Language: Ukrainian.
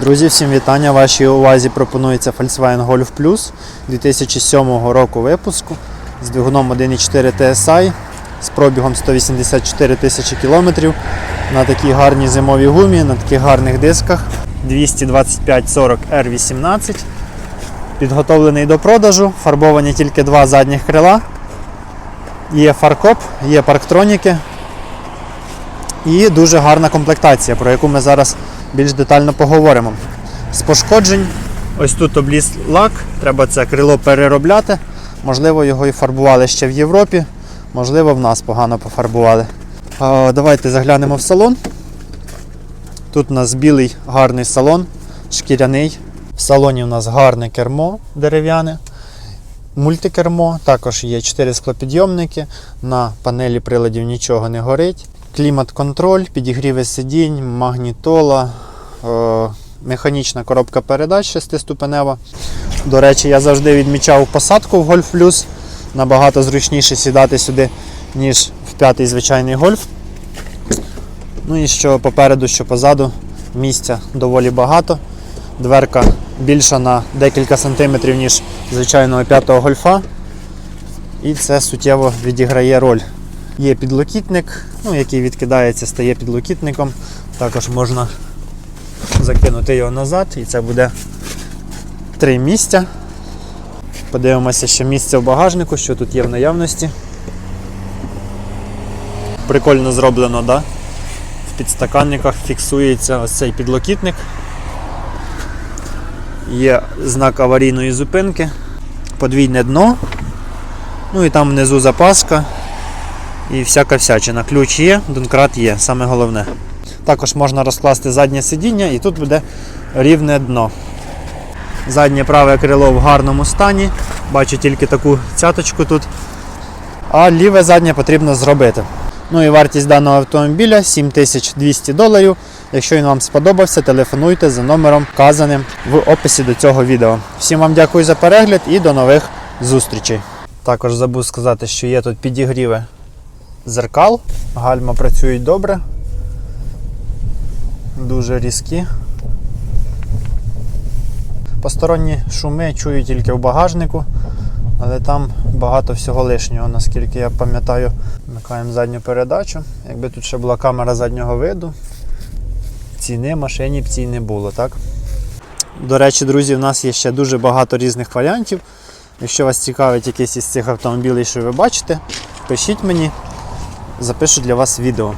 Друзі, всім вітання. Вашій увазі пропонується Volkswagen Golf Plus 2007 року випуску з двигуном 1.4 TSI з пробігом 184 тисячі кілометрів на такій гарній зимовій гумі, на таких гарних дисках 225-40 R18. Підготовлений до продажу, фарбовані тільки два задніх крила. Є фаркоп, є парктроніки і дуже гарна комплектація, про яку ми зараз більш детально поговоримо. З пошкоджень, ось тут обліз лак, треба це крило переробляти. Можливо, його і фарбували ще в Європі, можливо, в нас погано пофарбували. Давайте заглянемо в салон. Тут у нас білий гарний салон, шкіряний. В салоні у нас гарне кермо дерев'яне, мультикермо, також є 4 склопідйомники, на панелі приладів нічого не горить. Клімат-контроль, підігріви сидінь, магнітола, е, механічна коробка передач шестиступенева. До речі, я завжди відмічав посадку в Golf Plus. Набагато зручніше сідати сюди, ніж в п'ятий звичайний гольф. Ну і що попереду, що позаду, місця доволі багато. Дверка більша на декілька сантиметрів, ніж звичайного п'ятого гольфа. І це суттєво відіграє роль. Є підлокітник, ну, який відкидається, стає підлокітником. Також можна закинути його назад, і це буде три місця. Подивимося ще місце в багажнику, що тут є в наявності. Прикольно зроблено, да? В підстаканниках фіксується ось цей підлокітник. Є знак аварійної зупинки, подвійне дно. Ну і там внизу запаска і всяка всячина. Ключ є, донкрат є, саме головне. Також можна розкласти заднє сидіння і тут буде рівне дно. Заднє праве крило в гарному стані. Бачу тільки таку цяточку тут. А ліве заднє потрібно зробити. Ну і вартість даного автомобіля 7200 доларів. Якщо він вам сподобався, телефонуйте за номером вказаним в описі до цього відео. Всім вам дякую за перегляд і до нових зустрічей. Також забув сказати, що є тут підігріви зеркал, гальма працюють добре, дуже різкі. Посторонні шуми чую тільки в багажнику, але там багато всього лишнього, наскільки я пам'ятаю. Вмикаємо задню передачу. Якби тут ще була камера заднього виду, ціни машині б цій не було, так? До речі, друзі, в нас є ще дуже багато різних варіантів. Якщо вас цікавить якийсь із цих автомобілів, що ви бачите, пишіть мені, запишу для вас відео.